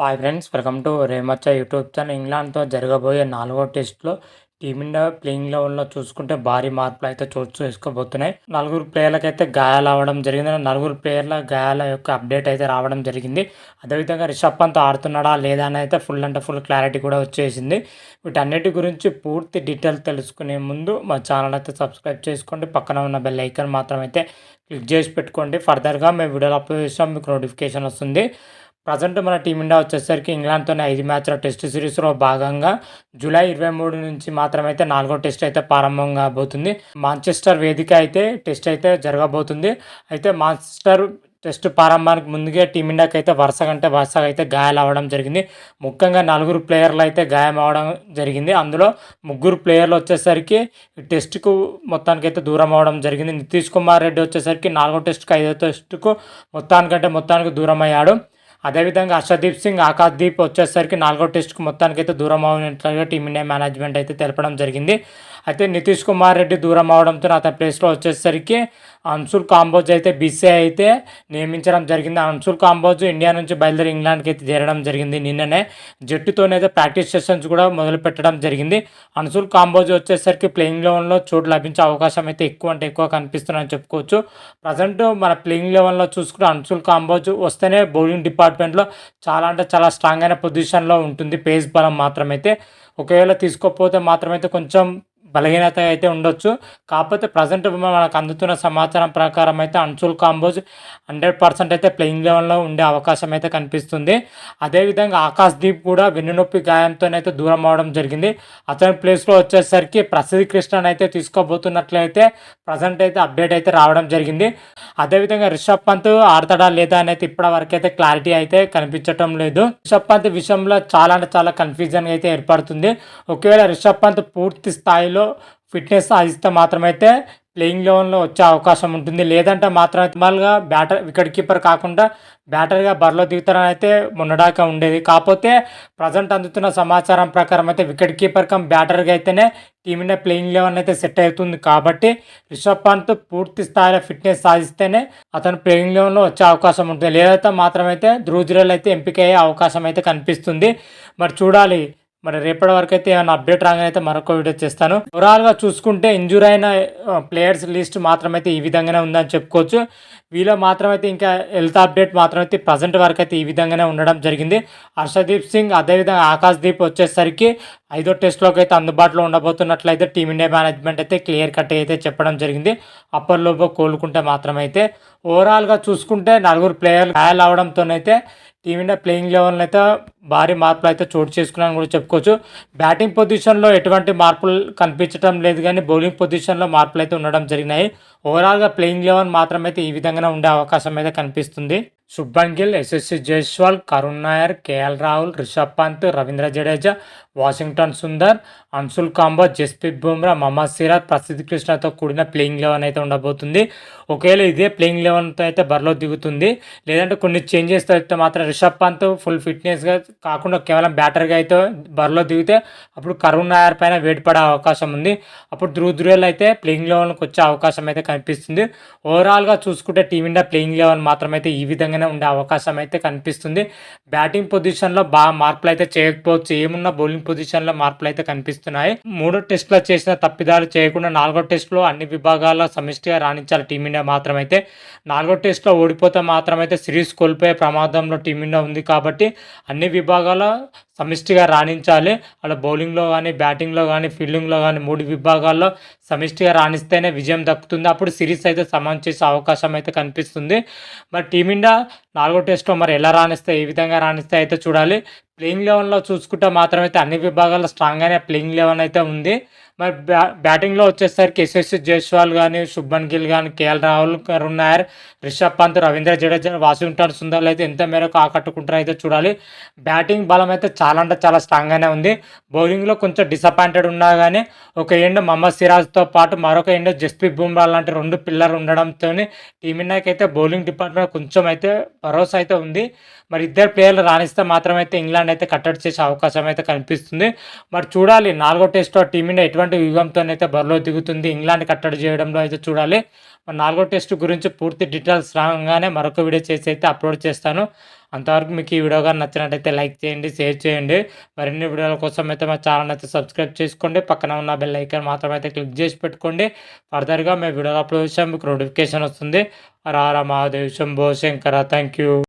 Hi friends welcome to రేమచ్చ YouTube channel ఇంగ్లాండ్తో జరగబోయే నాలుగో టెస్ట్లో టీమిండియా ప్లేయింగ్ లెవెల్లో చూసుకుంటే భారీ మార్పులు అయితే చోటు చేసుకోబోతున్నాయి. నలుగురు ప్లేయర్లకు అయితే గాయాలు అవ్వడం జరిగింది నలుగురు ప్లేయర్ల గాయాల యొక్క అప్డేట్ అయితే రావడం జరిగింది. అదేవిధంగా రిషబ్ పంత్ ఆడుతున్నాడా లేదా అని అయితే ఫుల్ అంటే ఫుల్ క్లారిటీ కూడా వచ్చేసింది. వీటన్నిటి గురించి పూర్తి డీటెయిల్స్ తెలుసుకునే ముందు మా ఛానల్ అయితే సబ్స్క్రైబ్ చేసుకోండి. పక్కన ఉన్న బెల్ ఐకన్ మాత్రం అయితే క్లిక్ చేసి పెట్టుకోండి. ఫర్దర్గా మేము వీడియోలు అప్లోడ్ చేస్తాం మీకు నోటిఫికేషన్ వస్తుంది. ప్రజెంట్ మన టీమిండియా వచ్చేసరికి ఇంగ్లాండ్తోనే ఐదు మ్యాచ్ల టెస్ట్ సిరీస్లో భాగంగా జూలై ఇరవై మూడు నుంచి మాత్రమైతే నాలుగో టెస్ట్ అయితే ప్రారంభం కాబోతుంది. మాంచెస్టర్ వేదిక అయితే టెస్ట్ అయితే జరగబోతుంది. అయితే మాంచెస్టర్ టెస్ట్ ప్రారంభానికి ముందుగా టీమిండియాకి అయితే వరుస కంటే వరుసగా అయితే గాయాలు అవ్వడం జరిగింది. ముఖ్యంగా నలుగురు ప్లేయర్లు అయితే గాయం అవ్వడం జరిగింది. అందులో ముగ్గురు ప్లేయర్లు వచ్చేసరికి టెస్ట్కు మొత్తానికి అయితే దూరం అవ్వడం జరిగింది. నితీష్ కుమార్ రెడ్డి వచ్చేసరికి నాలుగో టెస్ట్కి ఐదో టెస్ట్కు మొత్తానికంటే మొత్తానికి దూరం అయ్యాడు. అదేవిధంగా హర్షదీప్ సింగ్ ఆకాశ్దీప్ వచ్చేసరికి నాలుగో టెస్ట్కు మొత్తానికి అయితే దూరం అవునట్లుగా టీమిండియా మేనేజ్మెంట్ అయితే తెలపడం జరిగింది. అయితే నితీష్ కుమార్ రెడ్డి దూరం అవడంతో అతని ప్లేస్లో వచ్చేసరికి అన్సుల్ కాంబోజ్ అయితే బీసీఐ అయితే నియమించడం జరిగింది. అన్సుల్ కాంబోజ్ ఇండియా నుంచి బయలుదేరి ఇంగ్లాండ్కి అయితే చేరడం జరిగింది. నిన్ననే జట్టుతోనైతే ప్రాక్టీస్ సెషన్స్ కూడా మొదలు పెట్టడం జరిగింది. అన్సుల్ కాంబోజ్ వచ్చేసరికి ప్లేయింగ్ లెవెన్లో చోటు లభించే అవకాశం అయితే ఎక్కువ అంటే ఎక్కువ కనిపిస్తుందని చెప్పుకోవచ్చు. ప్రజెంట్ మన ప్లేయింగ్ లెవెన్లో చూసుకుంటే అన్సుల్ కాంబోజ్ వస్తేనే బౌలింగ్ డిపార్ట్మెంట్లో చాలా అంటే చాలా స్ట్రాంగ్ అయిన పొజిషన్లో ఉంటుంది. పేస్ బలం మాత్రమైతే. ఒకవేళ తీసుకోకపోతే మాత్రమైతే కొంచెం బలహీనత అయితే ఉండొచ్చు. కాకపోతే ప్రజెంట్ మనకు అందుతున్న సమాచారం ప్రకారం అయితే అన్సుల్ కాంబోజ్ హండ్రెడ్ పర్సెంట్ అయితే ప్లేయింగ్ లెవెల్లో ఉండే అవకాశం అయితే కనిపిస్తుంది. అదేవిధంగా ఆకాశ్ దీప్ కూడా వెన్నునొప్పి గాయంతోనైతే దూరం అవడం జరిగింది. అతని ప్లేస్లో వచ్చేసరికి ప్రసిద్ధి కృష్ణన్ అయితే తీసుకోబోతున్నట్లయితే ప్రజెంట్ అయితే అప్డేట్ అయితే రావడం జరిగింది. అదేవిధంగా రిషబ్ పంత్ ఆడతాడా లేదా అనేది ఇప్పటి వరకు అయితే క్లారిటీ అయితే కనిపించటం లేదు. రిషబ్ పంత్ విషయంలో చాలా అంటే చాలా కన్ఫ్యూజన్ అయితే ఏర్పడుతుంది. ఒకవేళ రిషబ్ పంత్ పూర్తి స్థాయిలో ఫిట్నెస్ సాధిస్తే మాత్రమైతే ప్లేయింగ్ లెవెన్లో వచ్చే అవకాశం ఉంటుంది. లేదంటే మాత్రం మామూలుగా బ్యాటర్ వికెట్ కీపర్ కాకుండా బ్యాటర్గా బరిలో దిగుతారని అయితే మొన్నడాక ఉండేది. కాకపోతే ప్రజెంట్ అందుతున్న సమాచారం ప్రకారం అయితే వికెట్ కీపర్ కమ్ బ్యాటర్గా అయితేనే టీమిండియా ప్లేయింగ్ లెవెన్ అయితే సెట్ అవుతుంది. కాబట్టి రిషబ్ పంత్ పూర్తి స్థాయిలో ఫిట్నెస్ సాధిస్తేనే అతను ప్లేయింగ్ లెవెన్లో వచ్చే అవకాశం ఉంటుంది. లేదంటే మాత్రమైతే ధ్రువజురల్ అయితే ఎంపిక అయ్యే అవకాశం అయితే కనిపిస్తుంది. మరి చూడాలి మరి రేపటి వరకు అయితే ఏమైనా అప్డేట్ రాగానే అయితే మరొక వీడియో చేస్తాను. ఓవరాల్గా చూసుకుంటే ఇంజూర్ అయిన ప్లేయర్స్ లిస్ట్ మాత్రమైతే ఈ విధంగానే ఉందని చెప్పుకోవచ్చు. వీలో మాత్రమైతే ఇంకా హెల్త్ అప్డేట్ మాత్రమైతే ప్రజెంట్ వరకు అయితే ఈ విధంగానే ఉండడం జరిగింది. హర్షదీప్ సింగ్ అదేవిధంగా ఆకాశ్ దీప్ వచ్చేసరికి ఐదో టెస్ట్లోకి అయితే అందుబాటులో ఉండబోతున్నట్లయితే టీమిండియా మేనేజ్మెంట్ అయితే క్లియర్ కట్ అయితే చెప్పడం జరిగింది. అప్పర్లోపు కోలుకుంటే మాత్రమైతే ఓవరాల్గా చూసుకుంటే నలుగురు ప్లేయర్లు గాయాలు అవడంతోనైతే టీమిండియా ప్లేయింగ్ లెవెల్ అయితే భారీ మార్పులు అయితే చోటు చేసుకున్నాను కూడా చెప్పుకోవచ్చు. బ్యాటింగ్ పొజిషన్లో ఎటువంటి మార్పులు కనిపించడం లేదు కానీ బౌలింగ్ పొజిషన్లో మార్పులు అయితే ఉండడం జరిగినాయి. ఓవరాల్గా ప్లేయింగ్ లెవెన్ మాత్రమైతే ఈ విధంగానే ఉండే అవకాశం అయితే కనిపిస్తుంది. Shubman Gill SSC Jaiswal Karun Nair KL Rahul Rishabh Pant Ravindra Jadeja Washington Sundar Anshul Kamboj Jasprit Bumrah Mohammed Siraj Prasidh కృష్ణతో కూడిన ప్లేయింగ్ లెవెన్ అయితే ఉండబోతుంది. ఒకవేళ ఇదే ప్లేయింగ్ లెవెన్తో అయితే బరిలో దిగుతుంది. లేదంటే కొన్ని చేంజెస్ అయితే మాత్రం రిషబ్ పంత్ ఫుల్ ఫిట్నెస్గా కాకుండా కేవలం బ్యాటర్గా అయితే బరిలో దిగితే అప్పుడు కరుణ్ నాయర్ పైన వేడి పడే అవకాశం ఉంది. అప్పుడు ధ్రువ ధ్రువల్ అయితే ప్లేయింగ్ లెవెన్కి వచ్చే అవకాశం అయితే కనిపిస్తుంది. ఓవరాల్గా చూసుకుంటే టీమిండియా ప్లేయింగ్ లెవెన్ మాత్రమైతే ఈ విధంగానే ఉండే అవకాశం అయితే కనిపిస్తుంది. బ్యాటింగ్ పొజిషన్లో బాగా మార్పులు అయితే చేయకపోవచ్చు. ఏమున్నా బౌలింగ్ పొజిషన్లో మార్పులు అయితే కనిపిస్తున్నాయి. మూడో టెస్ట్లో చేసిన తప్పిదాలు చేయకుండా నాలుగో టెస్ట్లో అన్ని విభాగాల్లో సమిష్టిగా రాణించాలి టీమిండియా మాత్రమైతే. నాలుగో టెస్ట్లో ఓడిపోతే మాత్రమైతే సిరీస్ కోల్పోయే ప్రమాదంలో టీమిండియా ఉంది కాబట్టి అన్ని విభాగాల్లో సమిష్టిగా రాణించాలి. అలా బౌలింగ్లో కానీ బ్యాటింగ్లో కానీ ఫీల్డింగ్లో కానీ మూడు విభాగాల్లో సమిష్టిగా రాణిస్తేనే విజయం దక్కుతుంది. అప్పుడు సిరీస్ అయితే సమాన్ చేసే అవకాశం అయితే కనిపిస్తుంది. మరి టీమిండియా నాలుగో టెస్ట్లో మరి ఎలా రాణిస్తే ఏ విధంగా రాణిస్తే అయితే చూడాలి. ప్లేయింగ్ లెవెన్లో చూసుకుంటే మాత్రమైతే అన్ని విభాగాల్లో స్ట్రాంగ్గానే ప్లేయింగ్ లెవెన్ అయితే ఉంది. మరి బ్యా బ్యాటింగ్లో వచ్చేసరికి యశస్వి జైస్వాల్ కానీ శుభన్ గిల్ కానీ కేఎల్ రాహుల్ కరుణ్ రిషబ్ పంత్ రవీంద్ర జడేజా వాషింగ్టన్ సుందర్లు అయితే ఎంత మేరకు ఆకట్టుకుంటారో అయితే చూడాలి. బ్యాటింగ్ బలం అయితే చాలా అంటే చాలా స్ట్రాంగ్గానే ఉంది. బౌలింగ్లో కొంచెం డిసప్పాయింటెడ్ ఉన్నా కానీ ఒక ఎండ్ మహమ్మద్ సిరాజ్తో పాటు మరొక ఎండ్ జస్ప్రీత్ బుమ్రా లాంటి రెండు పిల్లర్ ఉండడంతో టీమిండియాకి అయితే బౌలింగ్ డిపార్ట్మెంట్ కొంచెం అయితే భరోసా అయితే ఉంది. మరి ఇద్దరు ప్లేయర్లు రాణిస్తే మాత్రమైతే ఇంగ్లాండ్ అయితే కట్టడి చేసే అవకాశం అయితే కనిపిస్తుంది. మరి చూడాలి నాలుగో టెస్ట్లో టీమిండియా ఎటువంటి వ్యూహంతోనైతే బరిలో దిగుతుంది. ఇంగ్లాండ్ కట్టడి చేయడంలో అయితే చూడాలి. నాలుగో టెస్ట్ గురించి పూర్తి డీటెయిల్స్ రాగానే మరొక వీడియో చేసి అయితే అప్లోడ్ చేస్తాను. అంతవరకు మీకు ఈ వీడియో కానీ నచ్చినట్టయితే లైక్ చేయండి షేర్ చేయండి. మరిన్ని వీడియోల కోసం అయితే మా ఛానల్ అయితే సబ్స్క్రైబ్ చేసుకోండి. పక్కన ఉన్న బెల్ ఐకాన్ మాత్రం అయితే క్లిక్ చేసి పెట్టుకోండి. ఫర్దర్గా మేము వీడియోలు అప్లోడ్ చేసాం మీకు నోటిఫికేషన్ వస్తుంది. రారా మహాదేవ్ శంభో శంకర. Thank you